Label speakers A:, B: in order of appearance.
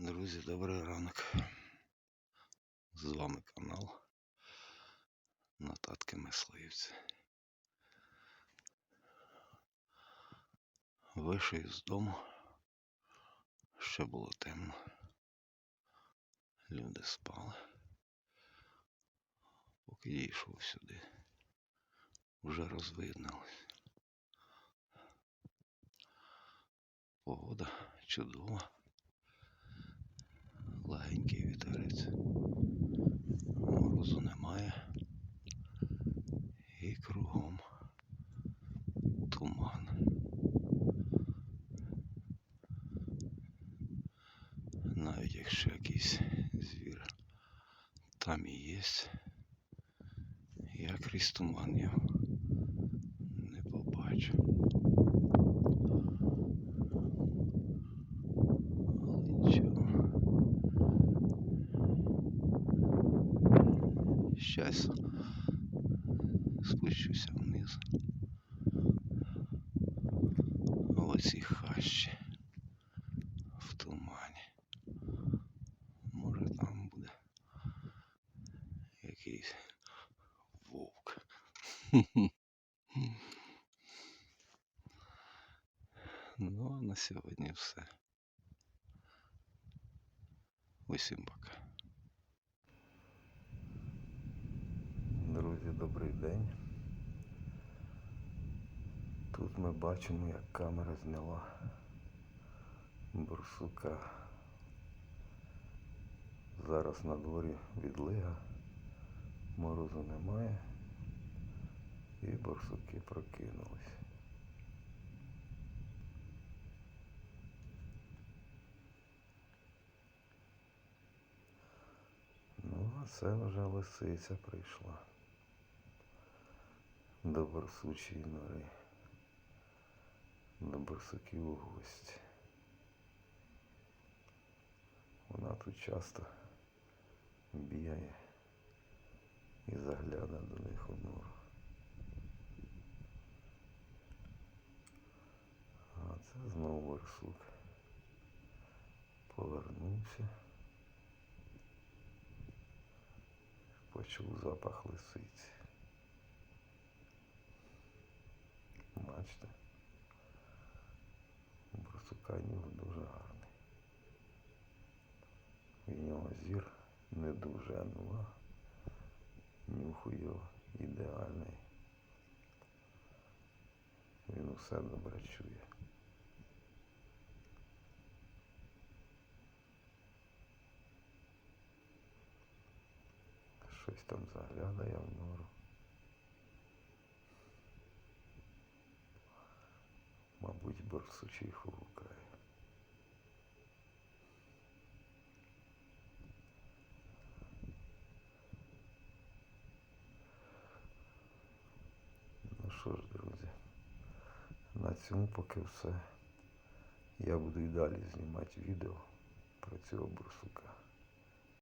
A: Друзі, добрий ранок. З вами канал Нотатки Мисливця. Вийшов із дому. Ще було темно. Люди спали. Поки я йшов сюди, вже розвиднилось. Погода чудова. Легенький вітерець. Морозу немає. І кругом туман. Навіть якщо якийсь звір там і є, я крізь туман його не побачу. Щас спущуся вниз. Оці хащі в тумані. Може там буде якийсь вовк. Ну а на сьогодні все. Усім пока. Друзі, добрий день. Тут ми бачимо, як камера зняла борсука. Зараз на дворі відлига, морозу немає і борсуки прокинулись. Ну, а це вже лисиця прийшла до борсучої нори, до борсуків у гості. Вона тут часто бігає і заглядає до них у нору. А це знову борсук. Повернувся. Почув запах лисиці. Бачите? У Борсука нюх дуже гарний. В нього зір не дуже, ну а нюх його ідеальний. Він усе добре чує. Щось там заглядає в нору. Мабуть, борсучиху гукає. Ну що ж, друзі, на цьому поки все. Я буду і далі знімати відео про цього борсука.